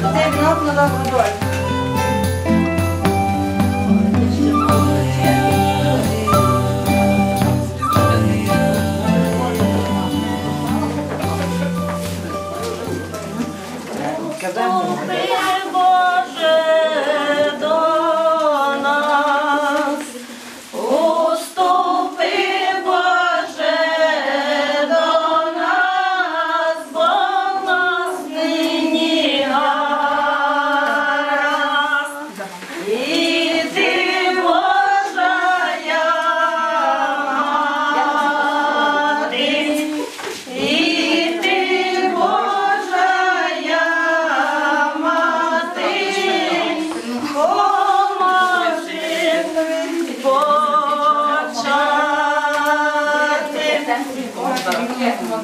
Прошу, це вінок на добру почати.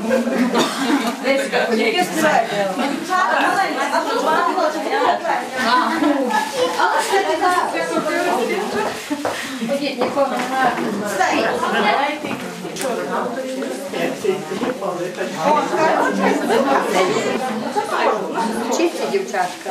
Чисті дівчатка.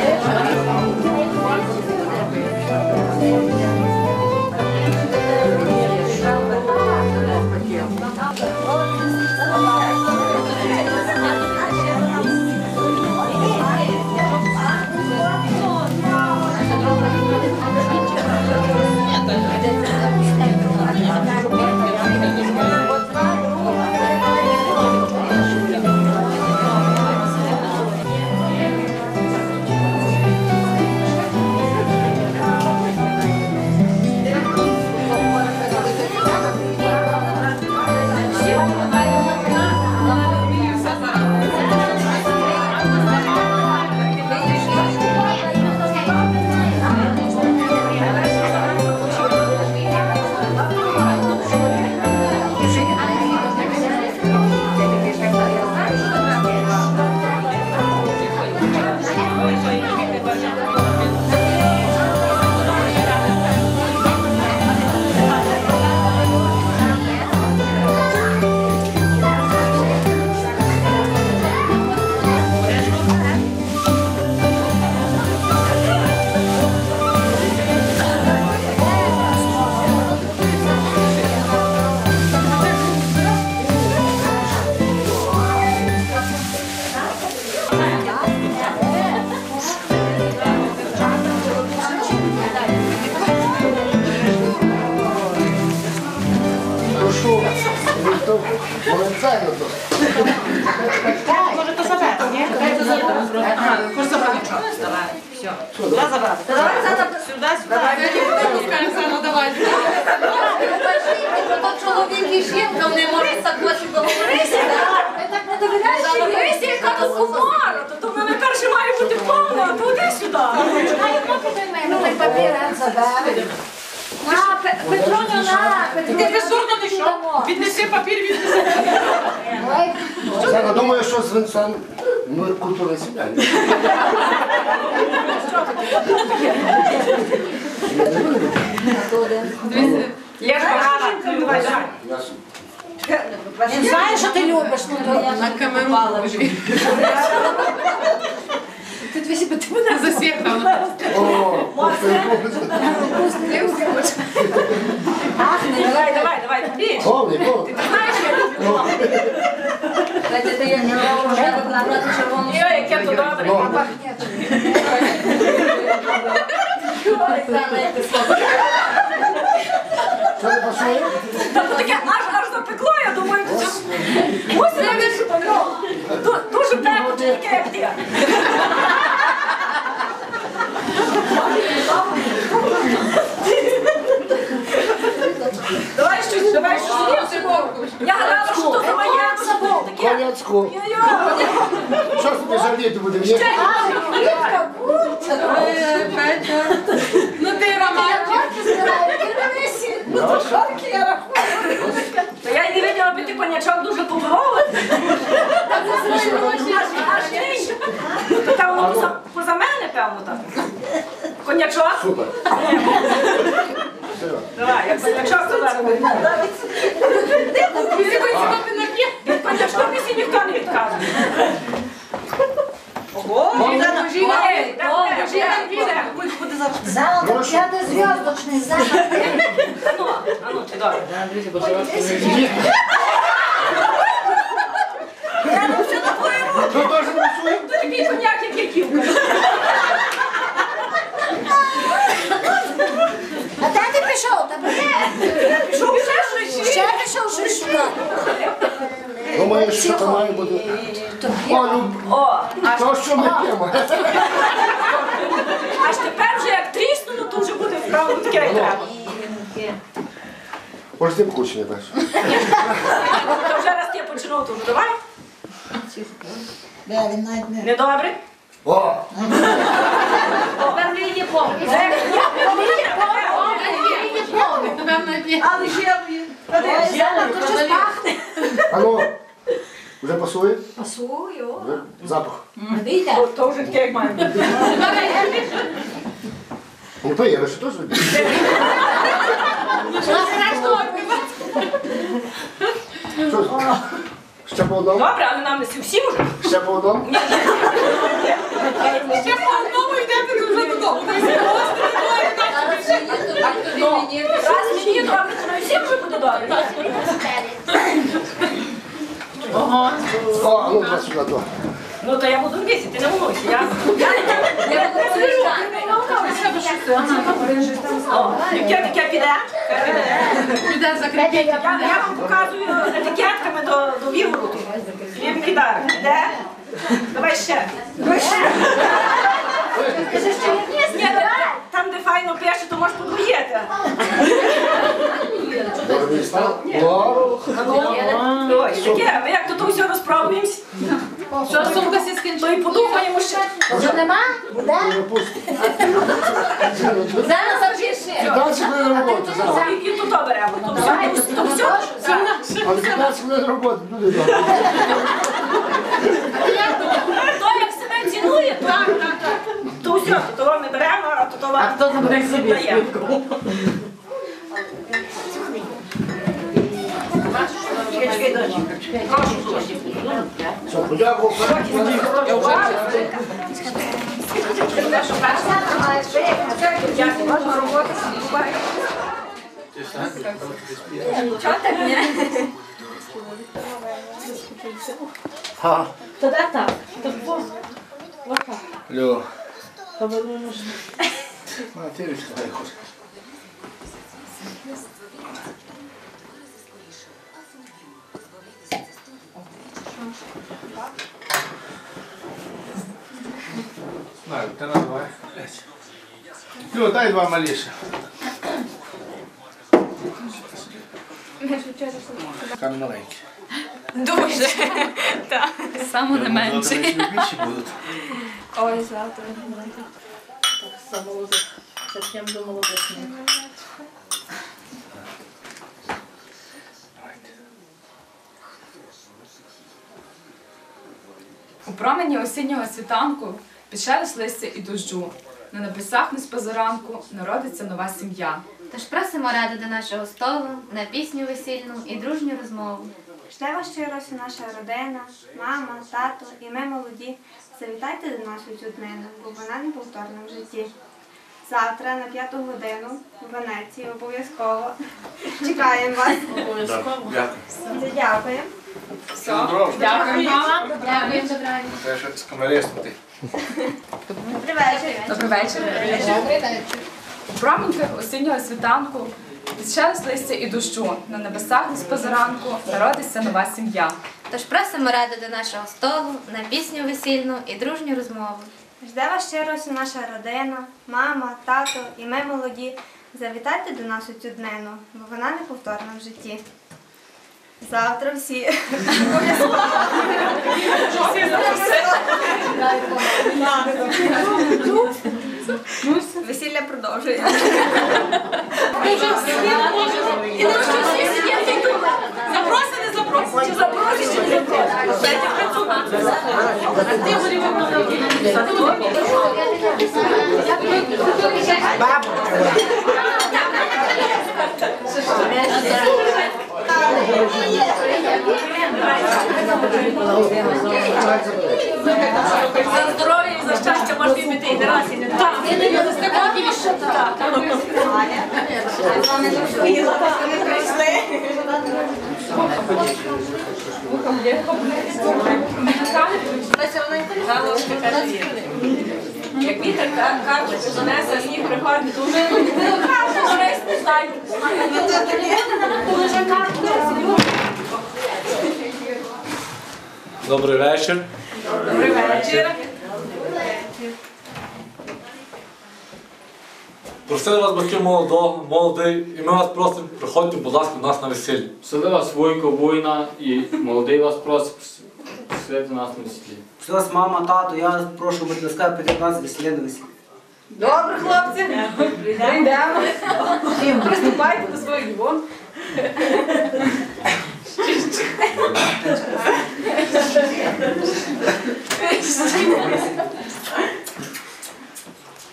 Дайте забрати. Ага, хоч забрати. Давай, все. Сюди забрати. Давай, сюди, сюди. Хто чоловік і жінка не можуть так договоритися. Ви так не довіряєте? Яка тут кумара, то в мене перше має бути повно, а туди сюди. Дай поки до мене, той папір забери. На, Пе- Петроню, на, Петроню. Ти безсурно не що? Віднеси папір, віднеси. Я думаю, що з Вінцем культурне сідання. Є ж багато. давай, давай. Ясно. Він знає, що ти любиш, ну то я На камеру божі. Ти твій себе ти мене засвітила. Давай, давай, давай, повний, повний. Знаєш, я люблю. Дайте ти я не можу вже набрати червону. Йо, яке то добре. Добре. Що не пасує? Та то таке аж аж запекло, я думаю, то це мусить бути що то Ду- дуже тепло, таке як ти. Давай щось, давай щось. Я гадала, що то за моє, що Йо-йо. Що тобі жаліти буде? Ні? Ну ти романтик. Та я не виділа, би ти конячок дуже поборовий. Аж ти. То там воно поза, мене, певно, так. Конячок? Супер. Давай, як конячок, то зараз. Конячка ніхто не відказує. Ого, Богдана. Зал п'ятизв'язочний зал. Ну, а ну, ти добре. Я ну все на твою руку. Теж не? Ти такий коняк, як яківка. А де ти пішов? Та де? Пішов ще щось. Ще пішов щось Думаю, що це має бути. О, люб... О, аж, То, що ми п'ємо. аж тепер вже як тріснуло, то вже буде вправо таке, як треба. Може, ти б не перше. То вже раз я починав, то вже давай. Не добре? О, Тепер не є повні. Це як я Напевно, ні. Але ще є. То щось пахне. а ну, вже пасує? Пасую. Вже Запах. Вийде. То- То вже таке, як має бути. Не пий, я ще теж люблю. Що? Ще по одному? Добре, але нам не всі всі вже. Ще по одному? Ще по одному йдете вже додому. Раз мені добре, то всім вже буде добре. О, а ну, два сюди, два. Ну то я буду в місці, ти не волнуйся. Я, я, не- я буду. О, таке піде? Піде закрити. Я, я вам показую етикетками до, до вігору. Хліб кидар. Іде? Давай ще. Давай ще. Ні, та- там, де файно пише, то можеш подвоїти. Таке, ми як то все розправимось, Що сумка сі то скінчила? і подумаємо ще. Вже нема? Буде? Зараз запиши. 15 хвилин роботи. І, тут то беремо. То все, то, то все. Але 15 хвилин роботи, люди добре. То як себе цінує, то, так, так, так. то все, то того ми беремо, а то то вам хто забере собі Чого так ні? Ха. Льо. А, ти річка, дай хоч. Лю, дай два маліше. Там маленькі. Дуже. Так. Саме не менше. Більші будуть. Ой, завтра. У промені осіннього світанку під шелест листя і дощу. На небесах не з позаранку народиться нова сім'я. Тож просимо ради до нашого столу на пісню весільну і дружню розмову. Жде вас щиро наша родина, мама, тато і ми молоді. Завітайте до нас у цю днину, бо вона неповторна в житті. Завтра на п'яту годину в Венеції обов'язково чекаємо вас. Дякую. Дякуємо. Здорово. Дякую вам. Дякую, добрані. Це ще з. Добрий вечір. Добрий вечір. У промінки осіннього світанку, під шелест листя і дощу, на небесах з позаранку народиться нова сім'я. Тож просимо ради до нашого столу на пісню весільну і дружню розмову. Жде вас щиро наша родина, мама, тато і ми молоді. Завітайте до нас у цю днину, бо вона неповторна в житті. Завтра всі. Весілля продовжує. Запроси, не запроси. Чи запроси, чи не запроси. Дайте працювати. А ти За здоров'я і за щастя можна піти і не раз, і не два. За степоків і ще так. Як вітер що занесе сніг приходить, то вже вже спускайте. Добрий вечір. Добрий вечір. Просили вас батьки молодого, молодий, і ми вас просимо, приходьте, будь ласка, до нас на весілля. Сели вас Войко, Война і молодий вас просить присвятити нас на весіллі. Що вас мама, тато, я вас прошу, будь ласка, піти до нас весілля на весілля. Добре, хлопці. Прийдемо. Приступайте до своїх дівон.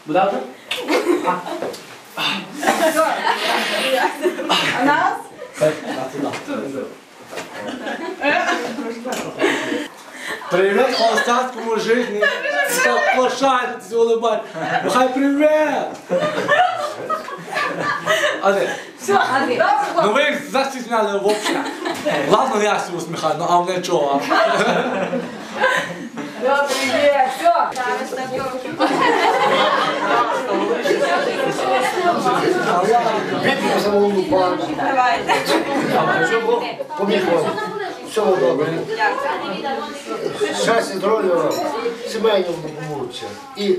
Буде? А нас? Привіт холостяцькому житті. Так плашайтесь, улыбать. Ну хай привіт! А де? Добре, Ну ви їх застісняли взагалі. Ладно, я себе усміхаю, ну а мене чого? добре, є. Все. Вип'ємо за молоду пану. Давайте. Щоб поміг вам. Всього добре. Щастя, здоров'я вам, сімейного благополуччя і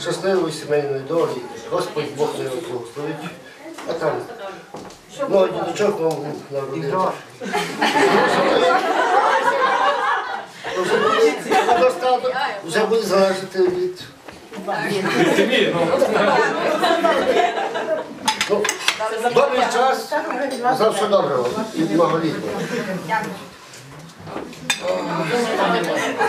щасливої сімейної долі. Господь Бог не благословить. А там, ну, діточок вам народити. Вже буде залежати від Ну, добрий час, за все доброго і Oh,